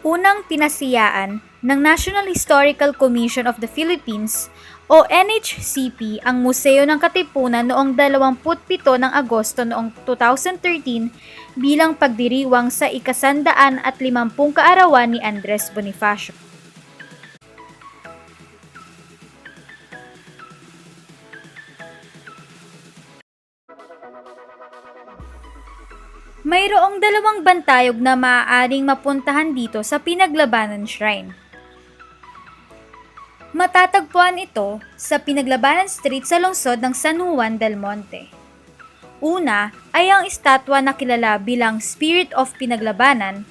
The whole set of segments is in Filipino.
unang pinasiyaan ng National Historical Commission of the Philippines o NHCP ang Museo ng Katipunan noong 27 ng Agosto noong 2013 bilang pagdiriwang sa ikasandaan at limampung kaarawan ni Andres Bonifacio. Dalawang bantayog na maaaring mapuntahan dito sa Pinaglabanan Shrine. Matatagpuan ito sa Pinaglabanan Street sa lungsod ng San Juan del Monte. Una ay ang estatwa na kilala bilang Spirit of Pinaglabanan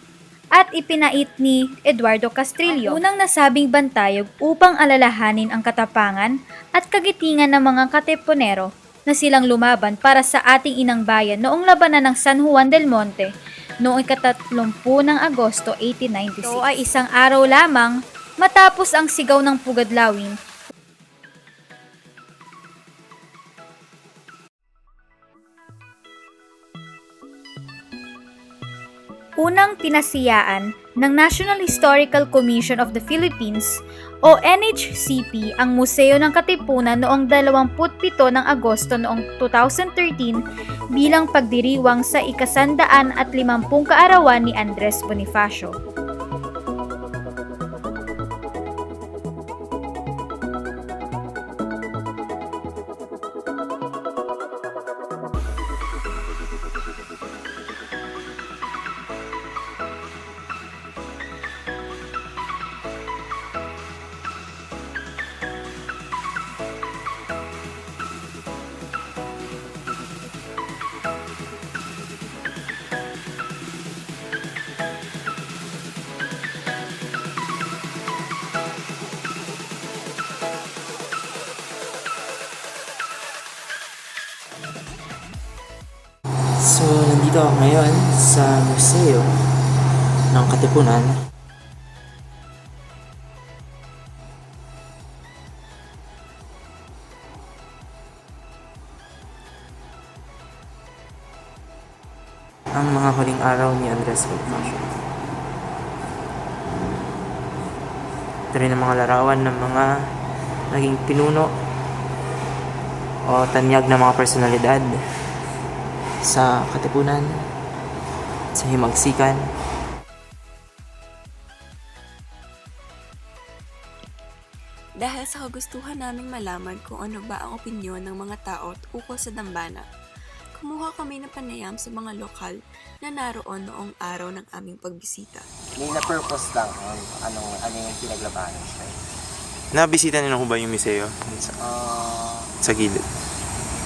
at ipinait ni Eduardo Castrillo ang unang nasabing bantayog upang alalahanin ang katapangan at kagitingan ng mga kateponero na silang lumaban para sa ating inang bayan noong labanan ng San Juan del Monte noong ikatatlumpu ng Agosto 1896. Ito ay isang araw lamang matapos ang sigaw ng Pugadlawin unang pinasiyaan ng National Historical Commission of the Philippines o NHCP ang Museo ng Katipunan noong 27 ng Agosto noong 2013 bilang pagdiriwang sa ikasandaan at limampung kaarawan ni Andres Bonifacio. So, nandito ako ngayon sa museo ng Katipunan. Ang mga huling araw ni Andres Bonifacio. Ito rin ang mga larawan ng mga naging pinuno o tanyag ng mga personalidad sa Katipunan, sa Himagsikan, Dahil sa kagustuhan naming malaman kung ano ba ang opinyon ng mga tao ukol sa dambana, kumuha kami ng panayam sa mga lokal na naroon noong araw ng aming pagbisita. may na-purpose lang kung anong, ano yung pinaglabanan siya. Nabisita niyo na ho ba yung museo? Sa, Uh, sa gilid?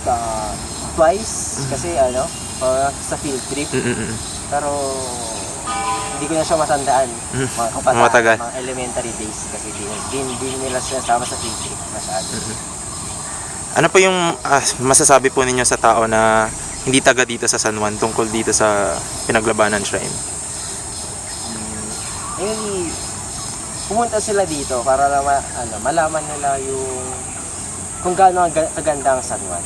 uh, twice, kasi ano, uh, sa field trip. Mm-mm. Pero, hindi ko na siya matandaan. Mm, Mga kabataan, matagal. mga elementary days. Kasi di, di, di nila sinasama sa field trip masyado. Ano po yung ah, masasabi po ninyo sa tao na hindi taga dito sa San Juan tungkol dito sa Pinaglabanan Shrine? Eh, pumunta sila dito para na ma- ano, malaman nila yung kung gaano ang ga- kaganda ang San Juan.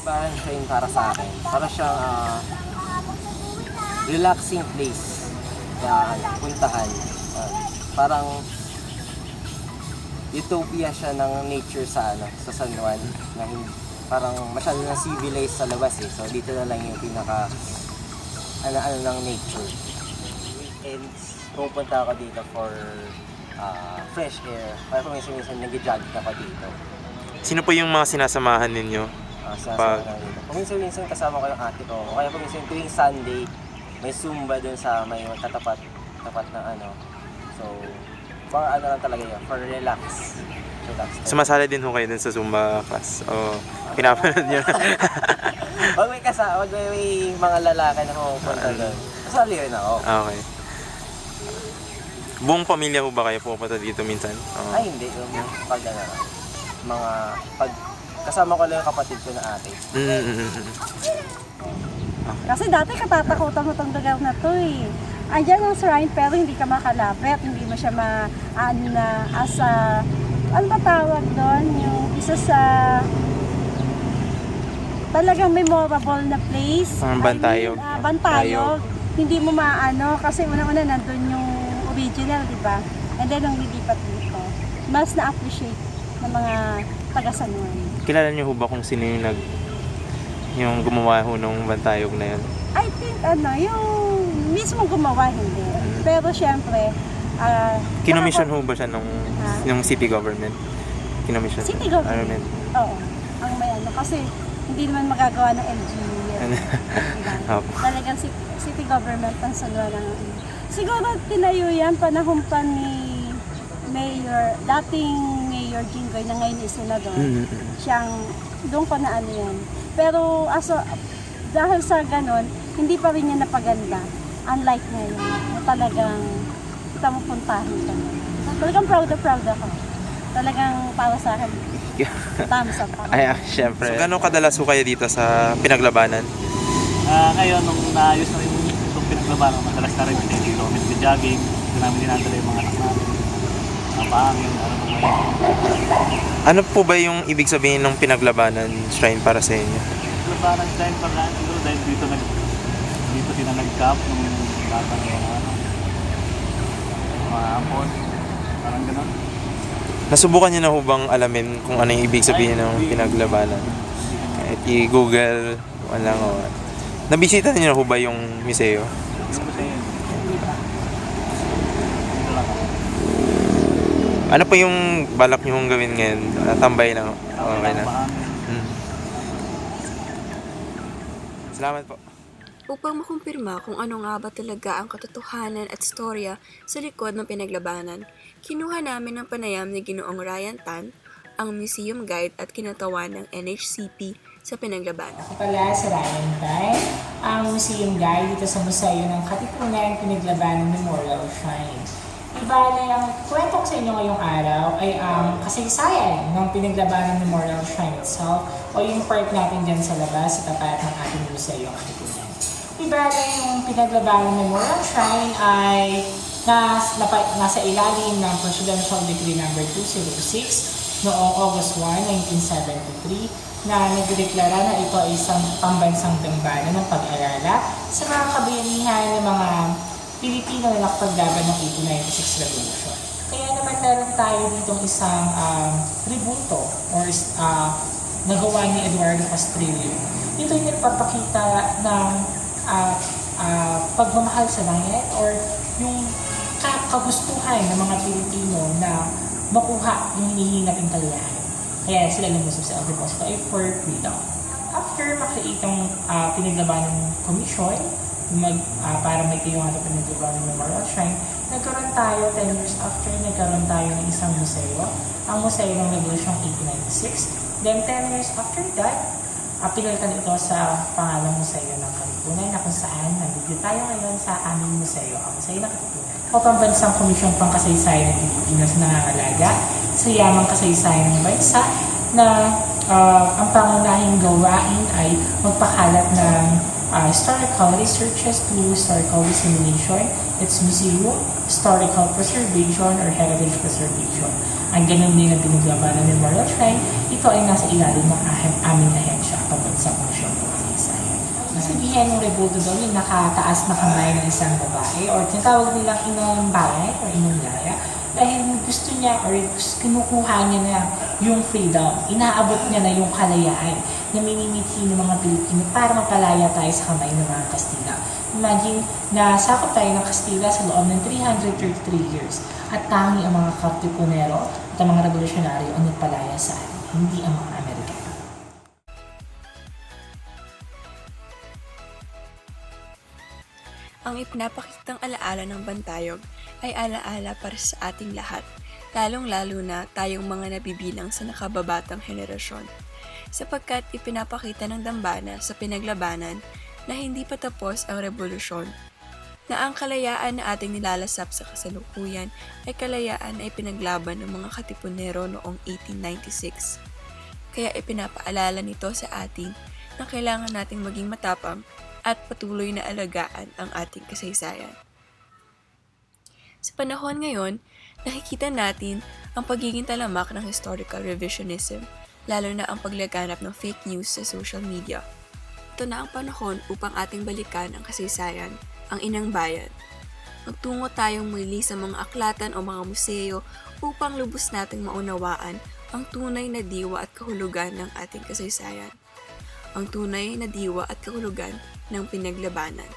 Subahan siya yun para sa akin. Para siyang ah, relaxing place na puntahan. Ah, parang utopia siya ng nature sa ano sa San Juan na parang masyado na civilized sa labas eh. So dito na lang yung pinaka ano ano ng nature weekends, pupunta ako dito for ah, fresh air. Kaya paminsan-minsan nag-jogging ako dito. Sino po yung mga sinasamahan ninyo? Uh, sa Pag-. Paminsan-minsan kasama ko yung ate ko. Kaya paminsan tuwing Sunday, may Zumba dun sa may katapat tapat ng ano. So, for ano lang talaga yun, for relax. Relax. Sumasali din ho kayo dun sa Zumba class? O pinapanood nyo? Pag may kasama, pag may, may mga lalaki na pupunta doon, kasali yun ako. Okay. Buong pamilya ho ba kayo pupunta dito minsan? Oo. Ay, hindi. Yung pag ano, mga, pag kasama ko lang yung kapatid ko na ate. Mm, mm, mm, mm. Kasi dati katatakutan ko tong lugar na to eh. Andiyan ang shrine pero hindi ka makalapit, hindi mo siya ma ano na as a ano ba tawag doon? Yung isa sa talagang memorable na place. Parang bantayog. I mean, ah, bantayog. Hindi mo maano kasi una-una nandun yung original, di ba? And then, nung lilipat dito, mas na-appreciate ng mga taga-San Juan. Kilala niyo ho ba kung sino yung nag yung gumawa ho nung bantayog na yun? I think, ano, yung mismo gumawa, hindi. Pero, syempre, ah, Kinomission ho ba siya nung, Ha? nung city government? Kinomission? City government. Oo. Ang may ano, kasi hindi naman magagawa ng LGU yan. Ano? Diba? Opo. Talagang city government ang San Juan ang ano. Siguro tinayo yan panahon pa ni Mayor, dating Mayor Jinggoy na ngayon is senador. Mm, mm, Siyang, doon pa na ano yan. Pero aso, dahil sa ganon, hindi pa rin niya napaganda. Unlike ngayon, na talagang kita mo puntahan ka na. Talagang proud na proud ako. Talagang para sa akin, thumbs up ako. Ay, ah, syempre. So, gano'ng kadalas ho kayo dito sa pinaglabanan? Ah, ngayon, nung naayos na rin itong pinaglabanan, madalas na rin dito kami jogging. Dito namin dinadala yung mga paangin, ano. Ano po ba yung ibig sabihin ng pinaglabanan shrine para sa inyo? Labanan dahil pagkaan siguro dahil dito nag dito sila nag-camp nung bata ng mga ano, mga ampon. Parang gano'n. Nasubukan niyo na ho bang alamin kung ano yung ibig sabihin Ay, ng hindi. pinaglabanan? Kahit i-google, wala nga. Nabisita niyo na ho ba yung museo? Yung ako. Ano po yung balak niyo hong gawin ngayon? Ah, tambay lang. Okay na. Hmm. Salamat po. Upang makumpirma kung ano nga ba talaga ang katotohanan at storya sa likod ng pinaglabanan, kinuha namin ang panayam ni Ginoong Ryan Tan, ang museum guide at kinatawan ng NHCP sa pinaglabanan. Ako pala si Ryan Tay, ang museum guide dito sa Museo ng Katipunan Pinaglabanan Memorial Shrine. Ibale, ang kwento ko sa inyo ngayong araw ay ang kasaysayan ng Pinaglabanan Memorial Shrine itself o yung part natin dyan sa labas sa tapat ng ating museo ang Katipunan. Ibale, yung Pinaglabanan Memorial Shrine ay nas, napa, nasa ilalim ng Presidential Decree No. 206 noong August 1, 1973 na nagdeklara na ito ay isang pambansang dambana ng pag-arala sa mga kabayanihan ng mga Pilipino na nakapaglaban ng 1896 Revolution. Kaya naman meron tayo ditong isang um, tributo or uh, nagawa ni Eduardo Castrillo. Ito ay nagpapakita ng uh, uh, pagmamahal sa langit or yung ka- kagustuhan ng mga Pilipino na makuha yung hinihingi nating kaliyahan. Kaya sila lumusog sa El Depository for freedom. After makita itong uh, pinaglabanan ng commission, mag, ah, para may nga ito pinaglabanan ng Memorial Shrine, nagkaroon tayo, 10 years after, nagkaroon tayo ng isang museo, ang Museo ng Revolution 1896. Then 10 years after that, uh, pinalitan ito sa pangalang Museo ng Katipunan na kung saan nandito tayo ngayon sa aming museo, ang Museo ng Katipunan. O pambansang komisyong pangkasaysayan ng Pilipinas na nangangalaga sa yamang kasaysayan ng bansa na ah, ang pangunahing gawain ay magpakalat ng ah, historical researches to historical dissemination, its museum, historical preservation, or heritage preservation. Ang ganun din ang pinaglabanan ng Memorial Shrine, ito ay nasa ilalim ng aming ahensya, ang pambansang komisyong pangkasaysayan. Sabihin ng rebulto daw yung nakataas na kamay ng isang babae or tinatawag nilang inong bayan or inong laya dahil gusto niya or kinukuha niya na yung freedom, inaabot niya na yung kalayaan na minimithi ng mga Pilipino para mapalaya tayo sa kamay ng mga Kastila. Imagine na sakop tayo ng Kastila sa loob ng 333 years at tangi ang mga Katipunero at ang mga revolusyonaryo ang nagpalaya sa atin, hindi ang mga Amerikano. Ang ipinapakitang alaala ng Bantayog ay alaala para sa ating lahat, lalong-lalo na tayong mga nabibilang sa nakababatang henerasyon. Sapagkat ipinapakita ng dambana sa pinaglabanan na hindi pa tapos ang revolusyon, na ang kalayaan na ating nilalasap sa kasalukuyan ay kalayaan na ipinaglaban ng mga katipunero noong 1896. Kaya ipinapaalala nito sa atin na kailangan nating maging matapang at patuloy na alagaan ang ating kasaysayan. Sa panahon ngayon, nakikita natin ang pagiging talamak ng historical revisionism, lalo na ang paglaganap ng fake news sa social media. Ito na ang panahon upang ating balikan ang kasaysayan, ang inang bayan. Magtungo tayong muli sa mga aklatan o mga museo upang lubos nating maunawaan ang tunay na diwa at kahulugan ng ating kasaysayan. Ang tunay na diwa at kahulugan ng pinaglabanan.